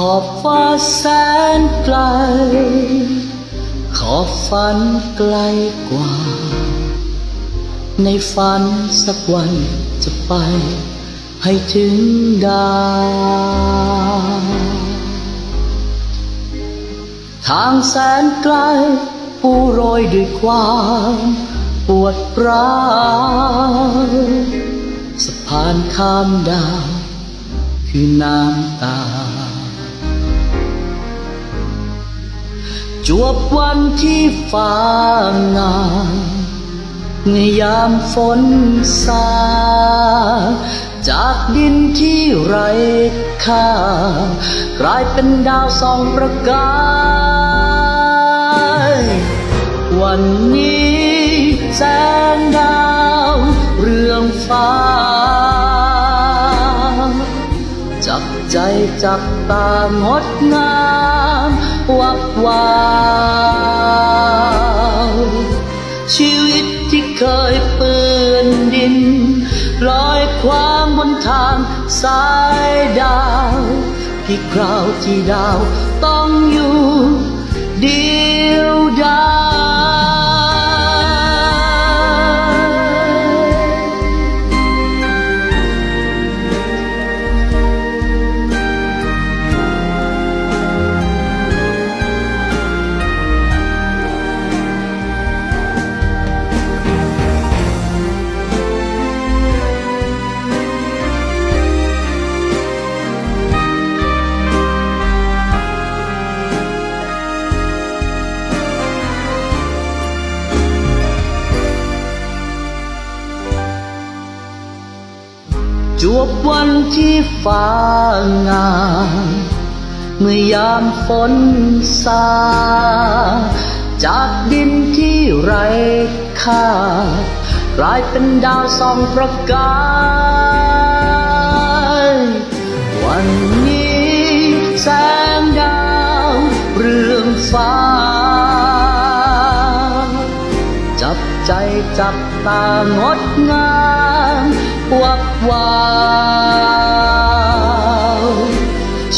ขอบฟ้าแสนไกล ขอบฝันไกลกว่า ในฝันสักวันจะไป ให้ถึงดาวทางแสนไกล ปูโรยด้วยความปวดร้าวสะพานข้ามดาว คือน้ำตา จวบวันที่ฟ้างามในยามฝนสา จากดินที่ไร้ค่า กลายเป็นดาวสองประกาย วันนี้แสงดาว เรืองฟ้า จับใจจับตางดงามวับวาวชีวิตที่เคยเปื้อนดินลอยความบนทางสายดาวที่คราวที่ดาวต้องอยู่ จวบวันที่ฟ้างามเมื่อยามฝนสาจากดินที่ไร้ค่ากลายเป็นดาวส่องประกาย วันนี้แสงดาวเรืองฟ้า จับใจจับตางดงาม วาว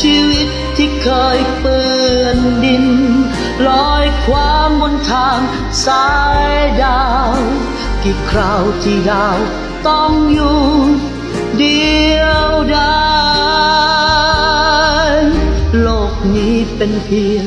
ชีวิตที่เคยเปื้อนดิน ลอยความบนทางสายดาว กี่คราวที่ดาวต้องอยู่เดียวดายโลกนี้เป็นเพียง